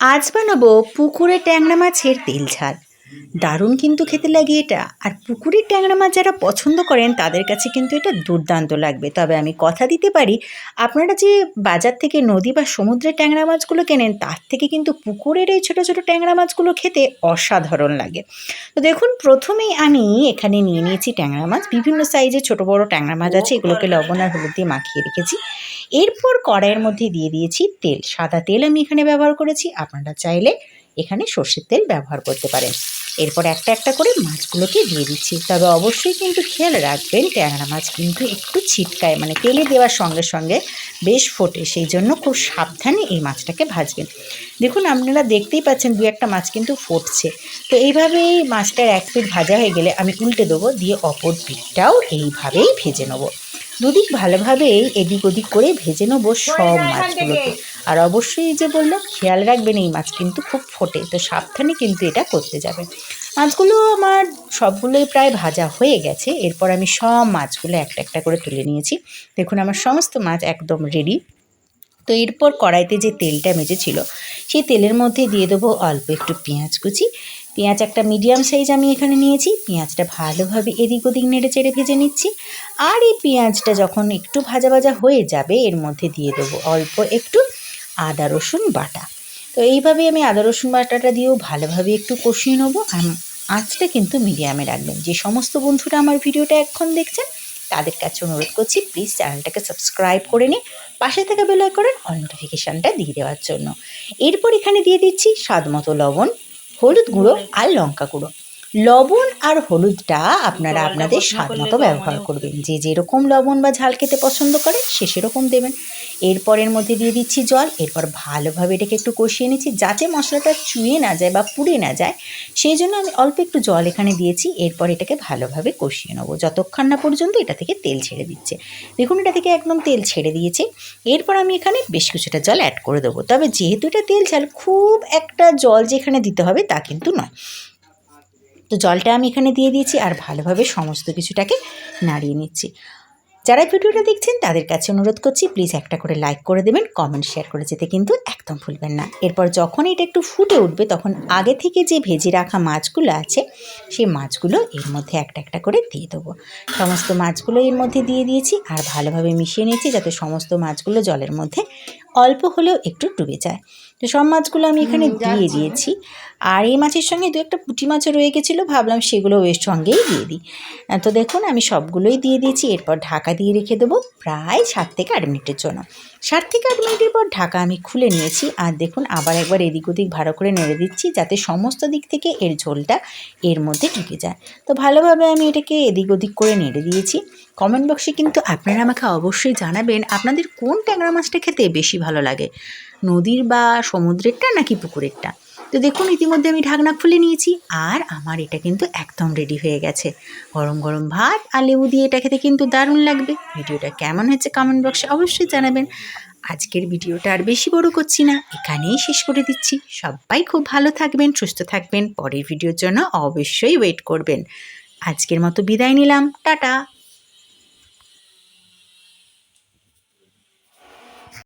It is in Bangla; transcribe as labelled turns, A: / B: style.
A: আজ বানাবো পুকুরে ট্যাংরা মাছের তেল ঝাল। দারুণ কিন্তু খেতে লাগে এটা। আর পুকুরের ট্যাংরা মাছ যারা পছন্দ করেন, তাদের কাছে কিন্তু এটা দুর্দান্ত লাগবে। তবে আমি কথা দিতে পারি, আপনারা যে বাজার থেকে নদী বা সমুদ্রের ট্যাংরা মাছগুলো কেনেন, তার থেকে কিন্তু পুকুরের এই ছোটো ছোটো ট্যাংরা মাছগুলো খেতে অসাধারণ লাগে। তো দেখুন, প্রথমেই আমি এখানে নিয়ে নিয়েছি ট্যাংরা মাছ। বিভিন্ন সাইজের ছোট বড় ট্যাংরা মাছ আছে, এগুলোকে লবণ আর হলুদ দিয়ে মাখিয়ে রেখেছি। এরপর কড়াইয়ের মধ্যে দিয়ে দিয়েছি তেল। সাদা তেল আমি এখানে ব্যবহার করেছি। আপনারা চাইলে এখানে সর্ষের তেল ব্যবহার করতে পারেন। এরপর একটা একটা করে মাছগুলোকে দিয়ে দিচ্ছি। তবে অবশ্যই কিন্তু খেয়াল রাখবেন, ট্যাংরা মাছ কিন্তু একটু ছিটকায় মানে তেলে দেওয়ার সঙ্গে সঙ্গে বেশ ফোটে, সেই জন্য খুব সাবধানে এই মাছটাকে ভাজবেন। দেখুন, আপনারা দেখতেই পাচ্ছেন দু একটা মাছ কিন্তু ফুটছে। তো এইভাবেই মাছটার এক পিঠ ভাজা হয়ে গেলে আমি উল্টে দেবো, দিয়ে অপর পিঠটাও এইভাবেই ভেজে নেব। দুদিক ভালোভাবেই এদিক ওদিক করে ভেজে নেব সব মাছগুলোকে। আর অবশ্যই এই যে বললাম খেয়াল রাখবেন এই মাছ কিন্তু খুব ফোটে তো সাবধানে কিন্তু এটা করতে যাবে মাছগুলো আমার সবগুলোই প্রায় ভাজা হয়ে গেছে এরপর আমি সব মাছগুলো একটা একটা করে তুলে নিয়েছি। দেখুন আমার সমস্ত মাছ একদম রেডি তো এরপর কড়াইতে যে তেলটা মেজেছিল সেই তেলের মধ্যে দিয়ে দেবো অল্প একটু পেঁয়াজ কুচি পেঁয়াজ একটা মিডিয়াম সাইজ আমি এখানে নিয়েছি। পেঁয়াজটা ভালোভাবে এদিক ওদিক নেড়ে চেড়ে ভেজে নিচ্ছি। আর এই পেঁয়াজটা যখন একটু ভাজা ভাজা হয়ে যাবে, এর মধ্যে দিয়ে দেবো অল্প একটু আদা, রসুন বাটা। তো এইভাবে আমি আদা, রসুন বাটাটা দিয়েও ভালোভাবে একটু কষিয়ে নেব। আর আঁচটা কিন্তু মিডিয়ামে রাখবেন। যে সমস্ত বন্ধুরা আমার ভিডিওটা এখন দেখছেন, তাদের কাছে অনুরোধ করছি প্লিজ চ্যানেলটাকে সাবস্ক্রাইব করে নিন। পাশে থাকা বেল আইকনের অল নোটিফিকেশানটা দিয়ে দেওয়ার জন্য। এরপর এখানে দিয়ে দিচ্ছি স্বাদ মতো লবণ। হলুদ গুঁড়ো আর লঙ্কা গুঁড়ো। লবণ আর হলুদটা আপনারা আপনাদের স্বাদ মতো ব্যবহার করবেন। যে যেরকম লবণ বা ঝাল খেতে পছন্দ করে সে সেরকম দেবেন। এরপর এর মধ্যে দিয়ে দিচ্ছি জল। এরপর ভালোভাবে এটাকে একটু কষিয়ে নিচ্ছি যাতে মশলাটা চুয়ে না যায় বা পুড়ে না যায়। সেই জন্য আমি অল্প একটু জল এখানে দিয়েছি। এরপর এটাকে ভালোভাবে কষিয়ে নেব। যতক্ষণ না পর্যন্ত এটা থেকে তেল ছেড়ে দিচ্ছে। দেখুন এটা থেকে একদম তেল ছেড়ে দিয়েছে। এরপর আমি এখানে বেশ কিছুটা জল অ্যাড করে দেবো। তবে যেহেতু এটা তেল ঝাল খুব একটা জল যেখানে দিতে হবে তা কিন্তু নয়। তো জলটা আমি এখানে দিয়ে দিয়েছি আর ভালোভাবে সমস্ত কিছুটাকে নাড়িয়ে নিচ্ছি। যারা ভিডিওটা দেখছেন, তাদের কাছে অনুরোধ করছি প্লিজ একটা করে লাইক করে দেবেন কমেন্ট শেয়ার করে যেতে কিন্তু একদম ভুলবেন না। এরপর যখন এটা একটু ফুটে উঠবে, তখন আগে থেকে যে ভেজে রাখা মাছগুলো আছে, সেই মাছগুলো এর মধ্যে একটা একটা করে দিয়ে দেবো। সমস্ত মাছগুলো এর মধ্যে দিয়ে দিয়েছি আর ভালোভাবে মিশিয়ে নিয়েছি যাতে সমস্ত মাছগুলো জলের মধ্যে অল্প হলেও একটু ডুবে যায়। তো সব মাছগুলো আমি এখানে দিয়ে দিয়েছি। আর এই মাছের সঙ্গে দু একটা পুঁটি মাছও রয়ে গেছিল ভাবলাম সেগুলো এর সঙ্গেই দিয়ে দিই। তো দেখুন আমি সবগুলোই দিয়ে দিয়েছি এরপর ঢাকা দিয়ে রেখে দেবো প্রায় সাত থেকে আট মিনিটের জন্য। সাত থেকে আট মিনিটের পর ঢাকা আমি খুলে নিয়েছি আর দেখুন আবার একবার এদিক ওদিক ভালো করে নেড়ে দিচ্ছি যাতে সমস্ত দিক থেকে এর ঝোলটা এর মধ্যে ঢুকে যায়। তো ভালোভাবে আমি এটাকে এদিক ওদিক করে নেড়ে দিয়েছি। কমেন্ট বক্সে কিন্তু আপনারা আমাকে অবশ্যই জানাবেন আপনাদের কোন ট্যাংরা মাছটা খেতে বেশি ভালো লাগে? নদীর বা সমুদ্রেরটা নাকি পুকুরেরটা? তো দেখুন, ইতিমধ্যে আমি ঢাকনা খুলে নিয়েছি, আর আমার এটা কিন্তু একদম রেডি হয়ে গেছে। গরম গরম ভাত আর লেবু দিয়ে এটা খেতে কিন্তু দারুণ লাগবে। ভিডিওটা কেমন হয়েছে কমেন্ট বক্সে অবশ্যই জানাবেন। আজকের ভিডিওটা আর বেশি বড় করছি না, এখানেই শেষ করে দিচ্ছি। সবাই খুব ভালো থাকবেন, সুস্থ থাকবেন, পরের ভিডিওর জন্য অবশ্যই ওয়েট করবেন। আজকের মতো বিদায় নিলাম, টাটা।